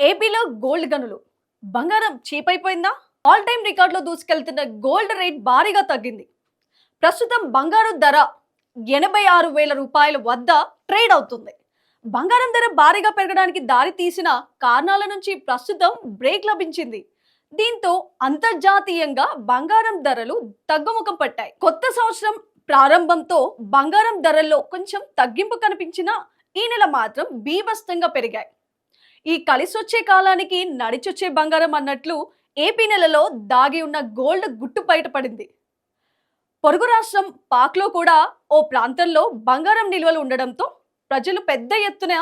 ఏపీలో గోల్డ్ గనులు. బంగారం చీప్ అయిపోయిందా ఆల్ టైమ్ రికార్డులో దూసుకెళ్తున్న గోల్డ్ రేట్ భారీగా తగ్గింది. ప్రస్తుతం బంగారు ధర ఎనభై ఆరు వేల రూపాయల వద్ద ట్రేడ్ అవుతుంది. బంగారం ధర భారీగా పెరగడానికి దారి తీసిన కారణాల నుంచి ప్రస్తుతం బ్రేక్ లభించింది. దీంతో అంతర్జాతీయంగా బంగారం ధరలు తగ్గుముఖం పట్టాయి. కొత్త సంవత్సరం ప్రారంభంతో బంగారం ధరల్లో కొంచెం తగ్గింపు కనిపించినా ఈ నెల మాత్రం బీభస్తంగా పెరిగాయి. ఈ కలిసొచ్చే కాలానికి నడిచొచ్చే బంగారం అన్నట్లు ఏపీ నెలలో దాగి ఉన్న గోల్డ్ గుట్టు బయటపడింది పొరుగు రాష్ట్రం పాక్లో కూడా ఓ ప్రాంతంలో బంగారం నిల్వలు ఉండడంతో ప్రజలు పెద్ద ఎత్తున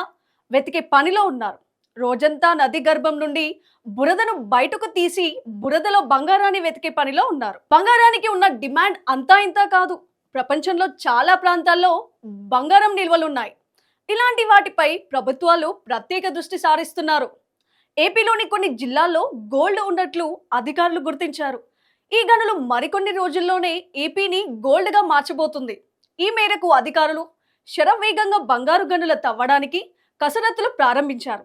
వెతికే పనిలో ఉన్నారు. రోజంతా నది గర్భం నుండి బురదను బయటకు తీసి బురదలో బంగారాన్ని వెతికే పనిలో ఉన్నారు. బంగారానికి ఉన్న డిమాండ్ అంతా ఇంతా కాదు. ప్రపంచంలో చాలా ప్రాంతాల్లో బంగారం నిల్వలు ఉన్నాయి ఇలాంటి వాటిపై ప్రభుత్వాలు ప్రత్యేక దృష్టి సారిస్తున్నారు. ఏపీలోని కొన్ని జిల్లాల్లో గోల్డ్ ఉన్నట్లు అధికారులు గుర్తించారు. ఈ గనులు మరికొన్ని రోజుల్లోనే ఏపీని గోల్డ్గా మార్చబోతుంది. ఈ మేరకు అధికారులు శరవేగంగా బంగారు గనుల తవ్వడానికి కసరత్తులు ప్రారంభించారు.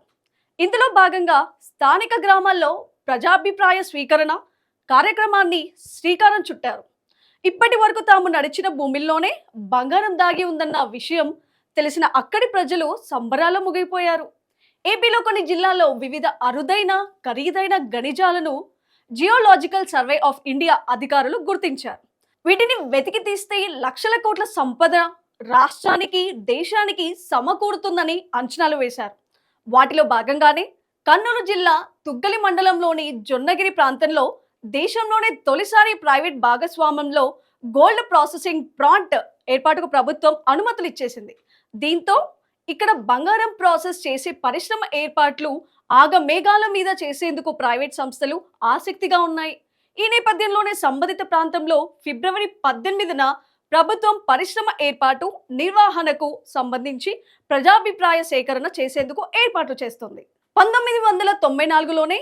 ఇందులో భాగంగా స్థానిక గ్రామాల్లో ప్రజాభిప్రాయ స్వీకరణ కార్యక్రమాన్ని శ్రీకారం చుట్టారు. ఇప్పటి వరకు తాము నడిచిన భూమిల్లోనే బంగారం దాగి ఉందన్న విషయం తెలిసిన అక్కడి ప్రజలు సంబరాలు ముగిపోయారు. ఏపీలో కొన్ని జిల్లాల్లో వివిధ అరుదైన ఖరీదైన ఖనిజాలను జియోలాజికల్ సర్వే ఆఫ్ ఇండియా అధికారులు గుర్తించారు. వీటిని వెతికి తీస్తే లక్షల కోట్ల సంపద రాష్ట్రానికి దేశానికి సమకూరుతుందని అంచనాలు వేశారు. వాటిలో భాగంగానే కర్నూలు జిల్లా తుగ్గలి మండలంలోని జొన్నగిరి ప్రాంతంలో దేశంలోనే తొలిసారి ప్రైవేట్ భాగస్వామ్యంలో గోల్డ్ ప్రాసెసింగ్ ప్రాంట్ ఏర్పాటుకు ప్రభుత్వం అనుమతులు ఇచ్చేసింది. దీంతో ఇక్కడ బంగారం ప్రాసెస్ చేసే పరిశ్రమ ఏర్పాట్లు ఆగ మేఘాల మీద చేసేందుకు ప్రైవేట్ సంస్థలు ఆసక్తిగా ఉన్నాయి. ఈ నేపథ్యంలోనే సంబంధిత ప్రాంతంలో ఫిబ్రవరి పద్దెనిమిదిన ప్రభుత్వం పరిశ్రమ ఏర్పాటు నిర్వహణకు సంబంధించి ప్రజాభిప్రాయ సేకరణ చేసేందుకు ఏర్పాట్లు చేస్తుంది. పంతొమ్మిది వందల తొంభై నాలుగులోనే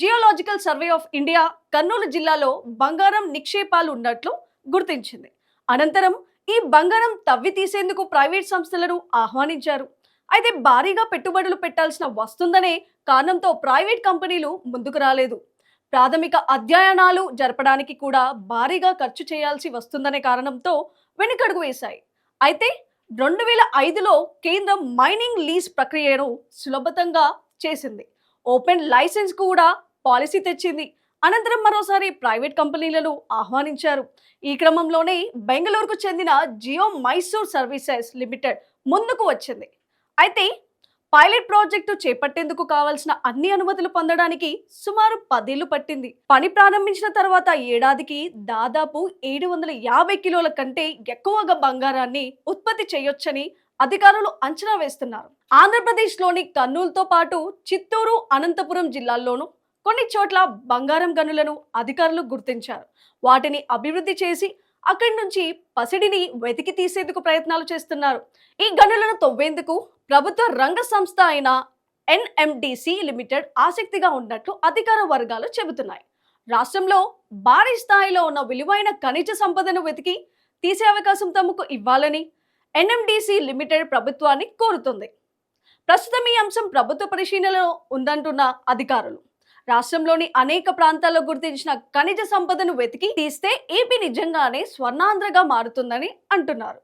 geological survey of India Kurnool జిల్లాలో బంగారం నిక్షేపాలు ఉన్నట్లు గుర్తించింది. అనంతరం ఈ బంగారం తవ్వి తీసేందుకు ప్రైవేట్ సంస్థలను ఆహ్వానించారు. అయితే భారీగా పెట్టుబడులు పెట్టాల్సిన వస్తుందనే కారణంతో ప్రైవేట్ కంపెనీలు ముందుకు రాలేదు. ప్రాథమిక అధ్యయనాలు జరపడానికి కూడా భారీగా ఖర్చు చేయాల్సి వస్తుందనే కారణంతో వెనుకడుగు వేశాయి. అయితే రెండు వేల ఐదులో కేంద్రం మైనింగ్ లీజ్ ప్రక్రియను సులభతంగా చేసింది. ఓపెన్ లైసెన్స్ కూడా పాలసీ తెచ్చింది. అనంతరం మరోసారి ప్రైవేట్ కంపెనీలను ఆహ్వానించారు. ఈ క్రమంలోనే బెంగళూరుకు చెందిన జియో మైసూర్ సర్వీసెస్ లిమిటెడ్ ముందుకు వచ్చింది. అయితే పైలట్ ప్రాజెక్టు చేపట్టేందుకు కావాల్సిన అన్ని అనుమతులు పొందడానికి సుమారు పదేళ్ళు పట్టింది. పని ప్రారంభించిన తర్వాత ఏడాదికి దాదాపు ఏడు వందల యాభై కిలోల కంటే ఎక్కువగా బంగారాన్ని ఉత్పత్తి చేయొచ్చని అధికారులు అంచనా వేస్తున్నారు. ఆంధ్రప్రదేశ్లోని కర్నూలుతో పాటు చిత్తూరు అనంతపురం జిల్లాల్లోనూ కొన్ని చోట్ల బంగారం గనులను అధికారులు గుర్తించారు. వాటిని అభివృద్ధి చేసి అక్కడి నుంచి పసిడిని వెతికి తీసేందుకు ప్రయత్నాలు చేస్తున్నారు. ఈ గనులను తవ్వేందుకు ప్రభుత్వ రంగ సంస్థ అయిన ఎన్ఎండిసి లిమిటెడ్ ఆసక్తిగా ఉన్నట్లు అధికార వర్గాలు చెబుతున్నాయి. రాష్ట్రంలో భారీ స్థాయిలో ఉన్న విలువైన ఖనిజ సంపదను వెతికి తీసే అవకాశం తమకు ఇవ్వాలని ఎన్ఎండిసి లిమిటెడ్ ప్రభుత్వాన్ని కోరుతుంది. ప్రస్తుతం ఈ అంశం ప్రభుత్వ పరిశీలనలో ఉందంటున్న అధికారులు. రాష్ట్రంలోని అనేక ప్రాంతాల్లో గుర్తించిన ఖనిజ సంపదను వెతికి తీస్తే ఏపీ నిజంగానే స్వర్ణాంధ్రగా మారుతుందని అంటున్నారు.